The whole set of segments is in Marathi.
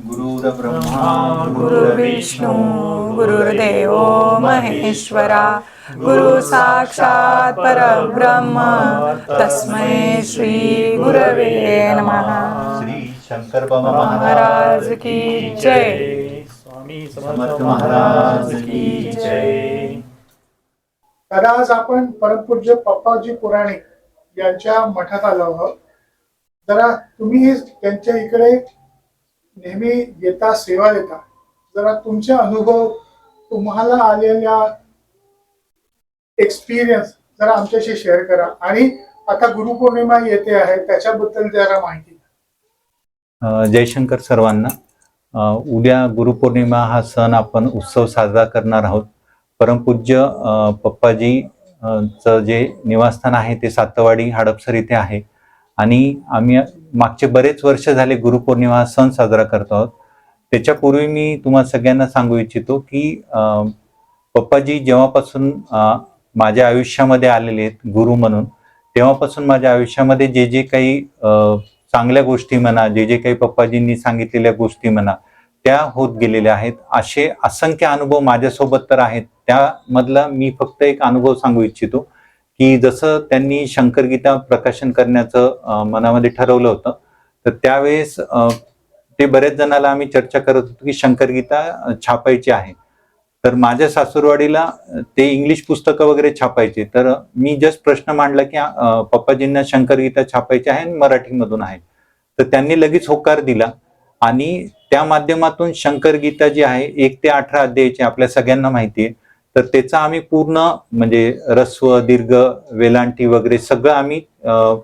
गुरुर्ब्रह्मा गुरुर्विष्णू गुरुर्देव महेश्वरा गुरु साक्षात परब्रह्म तस्मै श्री गुरवे नमः। श्री शंकर बाबा महाराज की जय। स्वामी समर्थ महाराज की जय। दादा आज आपण परमपूज्य पप्पाजी पुराणे यांच्या मठात आलो आहोत. जरा तुम्ही हे त्यांच्या इकडे नेहमी येता सेवा देता. जरा तुमचे अनुभव तुम्हाला आलेल्या एक्सपिरियन्स जरा आमच्याशी शेअर करा. आणि आता गुरुपौर्णिमा येते आहे त्याच्याबद्दल जरा माहिती जयशंकर सर्वांना उद्या गुरुपौर्णिमा हा सण आपण उत्सव साजरा करणार आहोत. परमपूज्य पप्पाजी च जे निवासस्थान आहे ते सातवाडी हडपसर इथे आहे. आणि आम्ही मागचे बरेच वर्ष झाले गुरुपौर्णिमा हा सण साजरा करतो आहोत. त्याच्यापूर्वी मी तुम्हाला सगळ्यांना सांगू इच्छितो की पप्पाजी जेव्हापासून माझ्या आयुष्यामध्ये आलेले आहेत गुरु म्हणून तेव्हापासून माझ्या आयुष्यामध्ये जे जे काही अ, चांगल्या गोष्टी म्हणा जे जे काही पप्पाजींनी सांगितलेल्या गोष्टी म्हणा त्या होत गेलेल्या आहेत. असे असंख्य अनुभव माझ्यासोबत तर आहेत. त्यामधला मी फक्त एक अनुभव सांगू इच्छितो. की जसं त्यांनी शंकरगीता प्रकाशन करण्याचं मनामध्ये ठरवलं होतं तर त्यावेळेस ते बऱ्याच जणाला आम्ही चर्चा करत होतो की शंकरगीता गीता छापायची आहे. तर माझ्या सासूरवाडीला ते इंग्लिश पुस्तकं वगैरे छापायचे. तर मी जस्ट प्रश्न मांडला की पप्पाजींना पप्पाजींना शंकरगीता छापायची आहे आणि मराठीमधून आहे. तर त्यांनी लगेच होकार दिला आणि त्या माध्यमातून शंकरगीता जी आहे एक ते अठरा अध्यायाची आपल्या सगळ्यांना माहिती आहे. तर त्याचा आम्ही पूर्ण म्हणजे रस्व दीर्घ वेलांटी वगैरे सगळं आम्ही अ,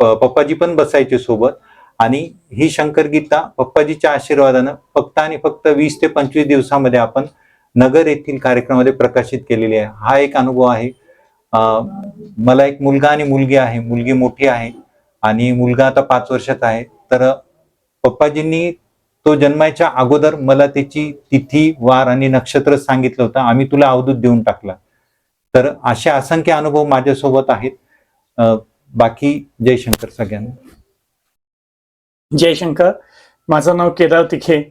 पप्पाजी पण बसायचे सोबत. आणि ही शंकर गीता पप्पाजीच्या आशीर्वादानं फक्त आणि फक्त वीस ते पंचवीस दिवसामध्ये आपण नगर येथील कार्यक्रमामध्ये प्रकाशित केलेली आहे. हा एक अनुभव आहे. मला एक मुलगा आणि मुलगी आहे. मुलगी मोठी आहे आणि मुलगा आता पाच वर्षात आहे. तर पप्पाजींनी तो जन्मायच्या अगोदर मला त्याची तिथी वार आणि नक्षत्र सांगितलं होतं. आम्ही तुला अवधूत देऊन टाकला. तर असे असंख्य अनुभव माझ्यासोबत आहेत. बाकी जयशंकर सगळ्यांना. जयशंकर माझं नाव केदार तिखे.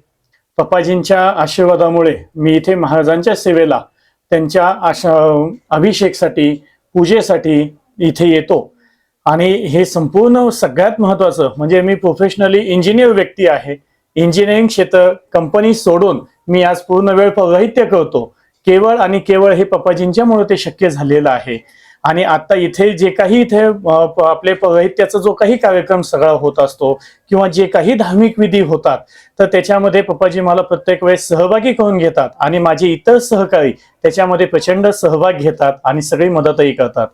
पप्पाजींच्या आशीर्वादामुळे मी इथे महाराजांच्या सेवेला त्यांच्या आशा अभिषेकसाठी पूजेसाठी इथे येतो. आणि हे संपूर्ण सगळ्यात महत्वाचं म्हणजे मी प्रोफेशनली इंजिनियर व्यक्ती आहे. इंजिनिअरिंग क्षेत्र कंपनी सोडून मी आज पूर्ण वेळ पौराहित्य करतो. केवळ आणि केवळ हे पप्पाजींच्यामुळे ते शक्य झालेलं आहे. आणि आता इथे जे काही इथे आपले पौराहित्याचा जो काही कार्यक्रम सगळा होत असतो किंवा जे काही धार्मिक विधी होतात तर त्याच्यामध्ये पप्पाजी मला प्रत्येक वेळेस सहभागी करून घेतात आणि माझे इतर सहकारी त्याच्यामध्ये प्रचंड सहभाग घेतात आणि सगळी मदतही करतात.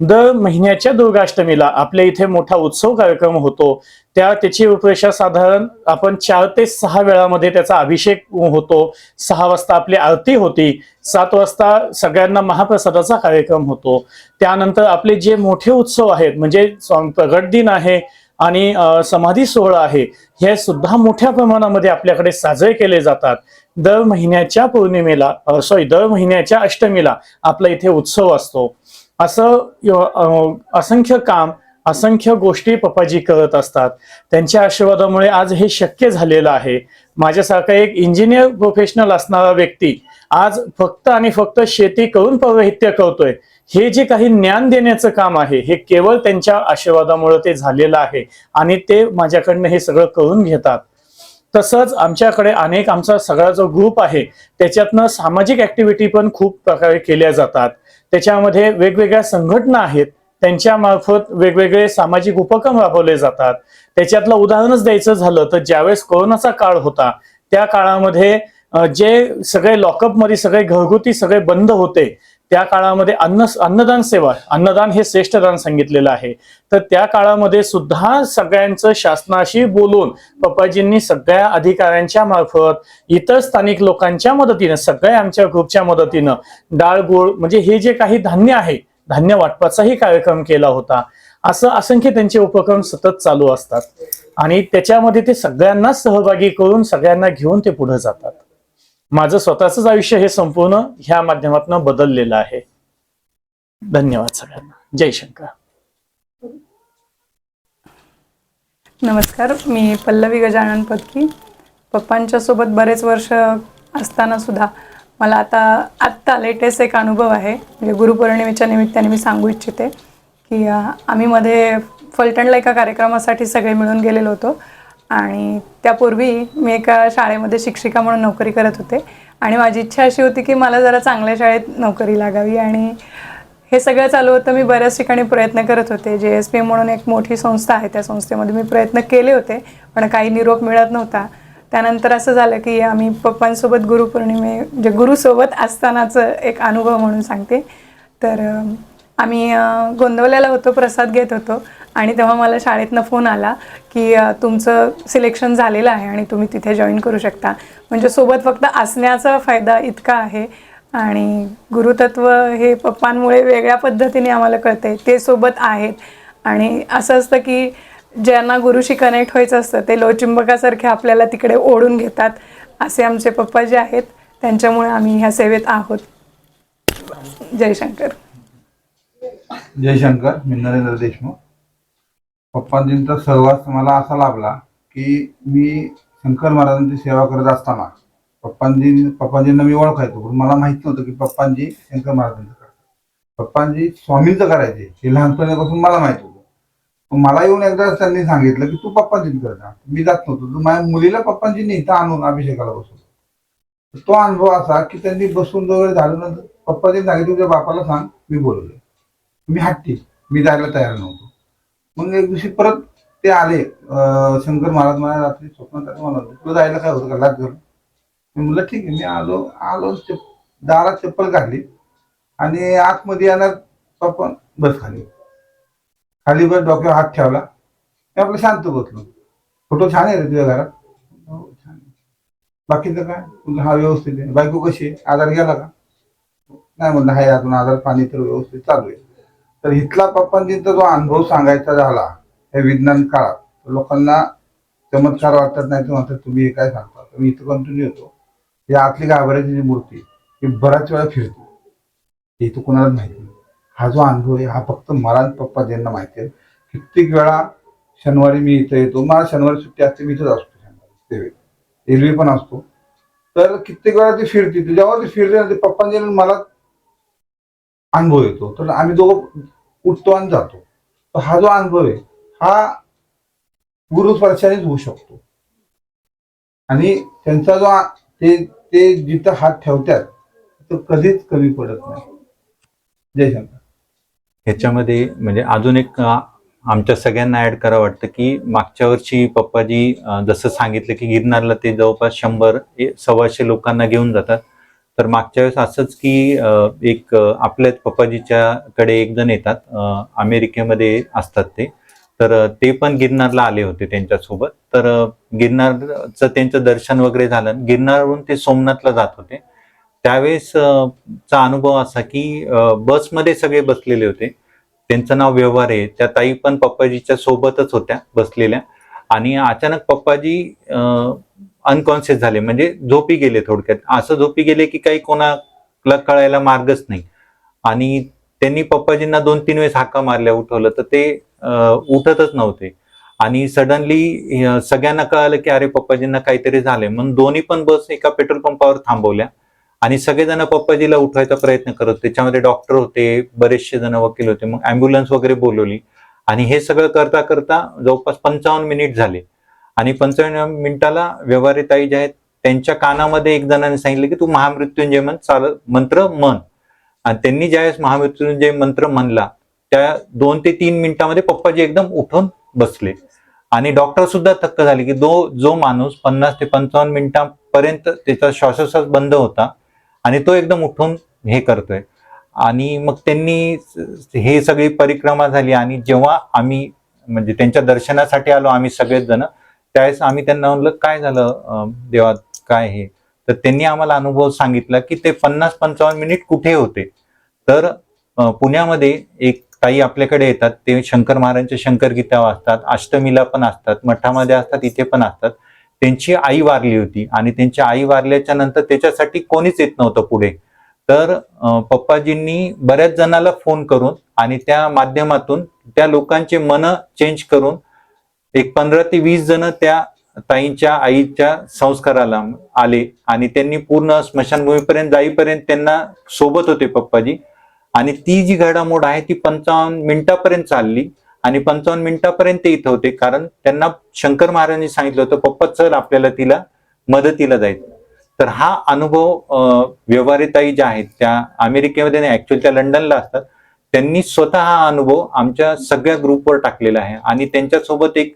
दर महिन्याच्या दुर्गाष्टमीला आपल्या इथे मोठा उत्सव कार्यक्रम होतो. त्या त्याची रूपरेषा साधारण आपण चार ते सहा वेळामध्ये त्याचा अभिषेक होतो. सहा वाजता आपली आरती होती. सात वाजता सगळ्यांना महाप्रसादाचा कार्यक्रम होतो. त्यानंतर आपले जे मोठे उत्सव आहेत म्हणजे प्रगट दिन आहे आणि समाधी सोहळा आहे हे सुद्धा मोठ्या प्रमाणामध्ये आपल्याकडे साजरे केले जातात. दर महिन्याच्या पौर्णिमेला सॉरी दर महिन्याच्या अष्टमीला आपला इथे उत्सव असतो. असं असंख्य काम असंख्य गोष्टी पप्पाजी करत असतात. त्यांच्या आशीर्वादामुळे आज हे शक्य झालेलं आहे. माझ्यासारखा एक इंजिनियर प्रोफेशनल असणारा व्यक्ती आज फक्त आणि फक्त शेती करून पौरोहित्य करतोय. हे जे काही ज्ञान देण्याचं काम आहे हे केवळ त्यांच्या आशीर्वादामुळे ते झालेलं आहे आणि ते माझ्याकडनं हे सगळं करून घेतात. तसंच आमच्याकडे अनेक आमचा सगळा जो ग्रुप आहे त्याच्यातनं सामाजिक ऍक्टिव्हिटी पण खूप प्रकारे केल्या जातात. त्याच्यामध्ये वेगवेगळ्या संघटना आहेत त्यांच्या मार्फत वेगवेगळे सामाजिक उपक्रम राबवले जातात. त्याच्यातलं उदाहरणच द्यायचं झालं तर ज्यावेळेस कोरोनाचा काळ होता त्या काळामध्ये जे सगळे लॉकअपमध्ये सगळे घरगुती सगळे बंद होते त्या काळामध्ये अन्न अन्नदान सेवा अन्नदान हे श्रेष्ठ दान सांगितलेलं आहे. तर त्या काळामध्ये सुद्धा सगळ्यांचं शासनाशी बोलून पप्पाजींनी सगळ्या अधिकाऱ्यांच्या मार्फत इतर स्थानिक लोकांच्या मदतीनं सगळ्या आमच्या ग्रुपच्या मदतीनं डाळ गोळ म्हणजे हे जे काही धान्य आहे धान्य वाटपाचाही कार्यक्रम केला होता. असं असंख्य त्यांचे उपक्रम सतत चालू असतात. आणि त्याच्यामध्ये ते सगळ्यांना सहभागी करून सगळ्यांना घेऊन ते पुढे जातात. माझं स्वतःच आयुष्य हे संपूर्ण ह्या माध्यमातून बदललेलं आहे. धन्यवाद सगळ्यांना. जय शंकर. नमस्कार मी पल्लवी गजानन पत्की. पप्पांच्या सोबत बरेच वर्ष असताना सुद्धा मला आता आत्ता लेटेस्ट एक अनुभव आहे. म्हणजे गुरुपौर्णिमेच्या निमित्ताने मी सांगू इच्छिते की आम्ही मध्ये फलटणला एका कार्यक्रमासाठी सगळे मिळून गेलेलो होतो. आणि त्यापूर्वी मी एका शाळेमध्ये शिक्षिका म्हणून नोकरी करत होते. आणि माझी इच्छा अशी होती की मला जरा चांगल्या शाळेत नोकरी लागावी आणि हे सगळं चालू होतं. मी बऱ्याच ठिकाणी प्रयत्न करत होते. जे एस पी म्हणून एक मोठी संस्था आहे त्या संस्थेमध्ये मी प्रयत्न केले होते पण काही निरोप मिळत नव्हता. त्यानंतर असं झालं की आम्ही पप्पांसोबत गुरुपौर्णिमे म्हणजे गुरुसोबत असतानाचं एक अनुभव म्हणून सांगते. तर आम्ही गोंदवल्याला होतो प्रसाद घेत होतो. आणि तेव्हा मला शाळेतनं फोन आला की तुमचं सिलेक्शन झालेलं आहे आणि तुम्ही तिथे जॉईन करू शकता. म्हणजे सोबत फक्त असण्याचा फायदा इतका आहे. आणि गुरुतत्व हे पप्पांमुळे वेगळ्या पद्धतीने आम्हाला कळते ते सोबत आहेत. आणि असं असतं की ज्यांना गुरुशी कनेक्ट व्हायचं असतं ते लोचिंबकासारखे आपल्याला तिकडे ओढून घेतात. असे आमचे पप्पा जे आहेत त्यांच्यामुळे आम्ही ह्या सेवेत आहोत. जयशंकर. जयशंकर मी नरेंद्र देशमुख. पप्पांजींचा सहवास मला असा लाभला की मी शंकर महाराजांची सेवा करत असताना पप्पांजी पप्पांजींना मी ओळखायचो पण मला माहीत नव्हतं की पप्पांजी शंकर महाराजांचं करतात. पप्पांजी स्वामींचं करायचे हे लहानपणापासून मला माहीत होतं. पण मला येऊन एकदा त्यांनी सांगितलं की तू पप्पांजीच करता. मी जात नव्हतो. तर माझ्या मुलीला पप्पांजींनी इथं आणून अभिषेकाला बसवतो तो अनुभव असा की त्यांनी बसून वगैरे झाल्यानंतर पप्पाजी सांगितलं तुझ्या बापाला सांग मी बोलवलं. मी हट्टी मी जायला तयार नव्हतो. मग एक दिवशी परत ते आले शंकर महाराज मला रात्री स्वप्नात आले मला तुला जायला काय होतं? का लाज मी म्हणलं ठीक आहे. मी आलो आलो चप- दारात चप्पल काढली आणि आतमध्ये येणार पप्पा बस खाली. खाली बस डोक्यावर हात ठेवला. मी आपलं शांत बसलो. फोटो छान आहे रे तुझ्या घरात. हो छान बाकीचं काय? तुझा हा व्यवस्थित आहे. बायको कशी आहे? आधार गेला का? नाही म्हणलं हाय अजून आधार पाणी तर व्यवस्थित चालू आहे. तर इथला पप्पांजींचा जो अनुभव सांगायचा झाला हे विज्ञान काळात लोकांना चमत्कार वाटत नाही तर म्हणतात तुम्ही हे काय सांगता? मी इथं कंटिन्यू येतो. ही आतली गाभाऱ्याची जी मूर्ती ही बऱ्याच वेळा फिरतो. हे इथं कोणालाच माहिती नाही. हा जो अनुभव आहे हा फक्त मला पप्पाजींना माहिती आहे कित्येक वेळा शनिवारी मी इथं येतो. मला शनिवारी सुट्टी असते मी इथंच असतो शनिवारी सेवेत एरवी पण असतो. तर कित्येक वेळा ती फिरते. जेव्हा ती फिरते ना, ते पप्पांजी मला अनुभव येतो. तर आम्ही दोघं उठतो आणि जातो. तर हा जो अनुभव आहे हा गुरुस्पर्शानेच होऊ शकतो. आणि त्यांचा जो ते ते जिथं हात ठेवतात तो कधीच कमी पडत नाही. जयशंकर ह्याच्यामध्ये म्हणजे अजून एक आमच्या सगळ्यांना ऍड करा वाटतं की मागच्या वर्षी पप्पाजी जसं सांगितलं की गिरनारला ते जवळपास शंभर सव्वाशे लोकांना घेऊन जातात. तर मागच्या वेळेस असंच की एक आपल्या आपल्याच पप्पाजीच्या कडे एक जण येतात अमेरिकेमध्ये असतात ते. तर ते पण गिरनारला आले होते त्यांच्यासोबत. तर गिरनारचं त्यांचं दर्शन वगैरे झालं. गिरनारवरून ते सोमनाथला जात होते. त्यावेळेस चा अनुभव असा की बसमध्ये सगळे बसलेले होते. त्यांचं नाव व्यवहार आहे. त्या ताई पण पप्पाजीच्या सोबतच होत्या बसलेल्या. आणि अचानक पप्पाजी अनकॉन्शियस झाले म्हणजे झोपी गेले थोडक्यात. असं झोपी गेले की काही कोणाला कळायला मार्गच नाही. आणि त्यांनी पप्पाजींना दोन तीन वेळेस हाका मारल्या उठवलं तर ते उठतच नव्हते. आणि सडनली सगळ्यांना कळालं की अरे पप्पाजींना काहीतरी झालंय. म्हणून दोन्ही पण बस एका पेट्रोल पंपावर थांबवल्या. आणि सगळेजण पप्पाजीला उठवायचा प्रयत्न करत होते. त्याच्यामध्ये डॉक्टर होते बरेचसे जण वकील होते मग अँब्युलन्स वगैरे बोलवली. आणि हे सगळं करता करता जवळपास पंचावन्न मिनिट झाले. आणि पंचावन्न मिनिटाला व्यवहारिताई जे आहेत त्यांच्या कानामध्ये एक जणांनी सांगितलं की तू महामृत्युंजय मन चाल मंत्र मन आणि त्यांनी ज्यावेळेस महामृत्युंजय मंत्र म्हणला त्या दोन ते तीन मिनिटामध्ये पप्पाजी एकदम उठून बसले. आणि डॉक्टर सुद्धा थक्क झाले की दो जो माणूस पन्नास ते पंचावन्न मिनिटांपर्यंत त्याचा श्वासोश्वास बंद होता आणि तो एकदम उठून हे करतोय. आणि मग त्यांनी हे सगळी परिक्रमा झाली आणि जेव्हा आम्ही म्हणजे त्यांच्या दर्शनासाठी आलो आम्ही सगळेच जण त्यावेळेस आम्ही त्यांना म्हणलं काय झालं देवा काय हे? तर त्यांनी आम्हाला अनुभव सांगितला की ते पन्नास पंचावन्न मिनिट कुठे होते. तर पुण्यामध्ये एक ताई आपल्याकडे येतात ते शंकर महाराजांच्या शंकर गीता वाचतात अष्टमीला पण असतात मठामध्ये असतात इथे पण असतात. त्यांची आई वारली होती आणि त्यांची आई वारल्याच्या नंतर त्याच्यासाठी कोणीच येत नव्हतं पुढे. तर पप्पाजींनी बऱ्याच जणाला फोन करून आणि त्या माध्यमातून त्या लोकांचे मन चेंज करून एक पंधरा ते वीस जण त्या ताईंच्या आईच्या संस्काराला आले आणि त्यांनी पूर्ण स्मशानभूमीपर्यंत जाईपर्यंत त्यांना सोबत होते पप्पाजी. आणि ती जी घडामोड आहे ती पंचावन्न मिनिटापर्यंत चालली आणि पंचावन्न मिनिटापर्यंत ते इथं होते. कारण त्यांना शंकर महाराजांनी सांगितलं होतं पप्पा चल आपल्याला तिला मदतीला जायचं तर हा अनुभव व्यवहारिताई ज्या आहेत त्या अमेरिकेमध्ये नाही ऍक्च्युअली त्या लंडनला असतात. त्यांनी स्वतः हा अनुभव आमच्या सगळ्या ग्रुपवर टाकलेला आहे. आणि त्यांच्यासोबत एक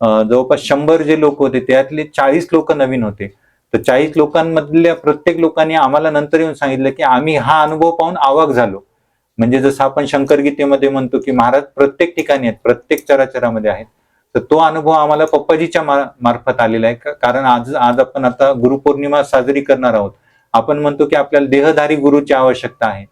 जवळपास शंभर जे लोक होते त्यातले चाळीस लोक नवीन होते. तर चाळीस लोकांमधल्या प्रत्येक लोकांनी आम्हाला नंतर येऊन सांगितलं की आम्ही हा अनुभव पाहून आवाक झालो. म्हणजे जसं आपण शंकर गीतेमध्ये म्हणतो की महाराज प्रत्येक ठिकाणी आहेत प्रत्येक चराचरामध्ये आहेत. तर तो अनुभव आम्हाला पप्पाजीच्या मार्फत आलेला आहे. कारण आज आज आपण आता गुरुपौर्णिमा साजरी करणार आहोत. आपण म्हणतो की आपल्याला देहधारी गुरुची आवश्यकता आहे.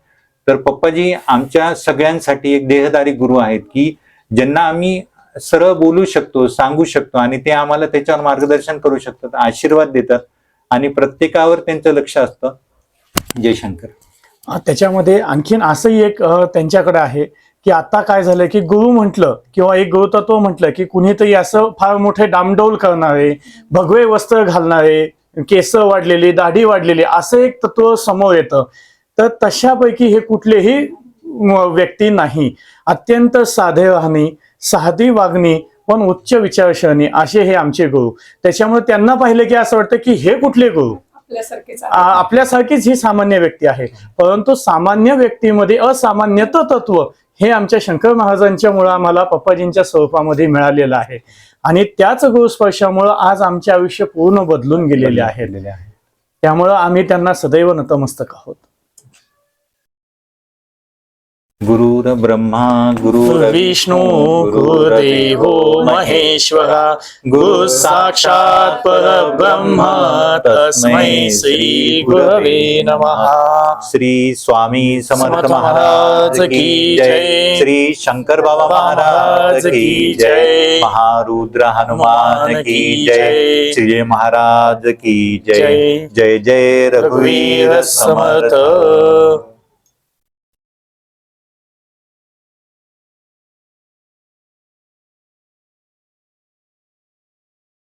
तर पप्पाजी आमच्या सगळ्यांसाठी एक देहधारी गुरु आहेत की ज्यांना आम्ही सरळ बोलू शकतो सांगू शकतो आणि ते आम्हाला त्याच्यावर मार्गदर्शन करू शकतात आशीर्वाद देतात आणि प्रत्येकावर त्यांचं लक्ष असतं. जयशंकर त्याच्यामध्ये आणखीन असंही एक त्यांच्याकडे आहे की आता काय झालं की गुरु म्हटलं किंवा एक गुरुतत्व म्हटलं की कुणीतरी असं फार मोठे डामडौल करणारे भगवे वस्त्र घालणारे केस वाढलेली दाढी वाढलेली असं एक तत्व समोर येतं. तर तशापैकी हे कुठलेही व्यक्ती नाही. अत्यंत साधे राहणी साधी वागणी पण उच्च विचारसरणी असे हे आमचे गुरु. त्याच्यामुळे त्यांना पाहिलं की असं वाटतं की हे कुठले गुरु? आपल्यासारखेच ही सामान्य व्यक्ती आहे. परंतु सामान्य व्यक्तीमध्ये असामान्यत तत्व हे आमच्या शंकर महाराजांच्या मुळे आम्हाला पप्पाजींच्या स्वरूपामध्ये मिळालेलं आहे. आणि त्याच गुरुस्पर्शामुळं आज आमचे आयुष्य पूर्ण बदलून गेलेले आहे. त्यामुळं आम्ही त्यांना सदैव नतमस्तक आहोत. गुरुर ब्रह्मा गुरुर विष्णू गुरुदेवो महेश्वर गुरु साक्षात परब्रह्म तस्मै श्री गुरवे नमः। श्री स्वामी समर्थ महाराज की जय। श्री शंकर बाबा महाराज की जय। महारुद्र हनुमान की जय। श्री महाराज की जय। जय। जय रघुवीर समर्थ।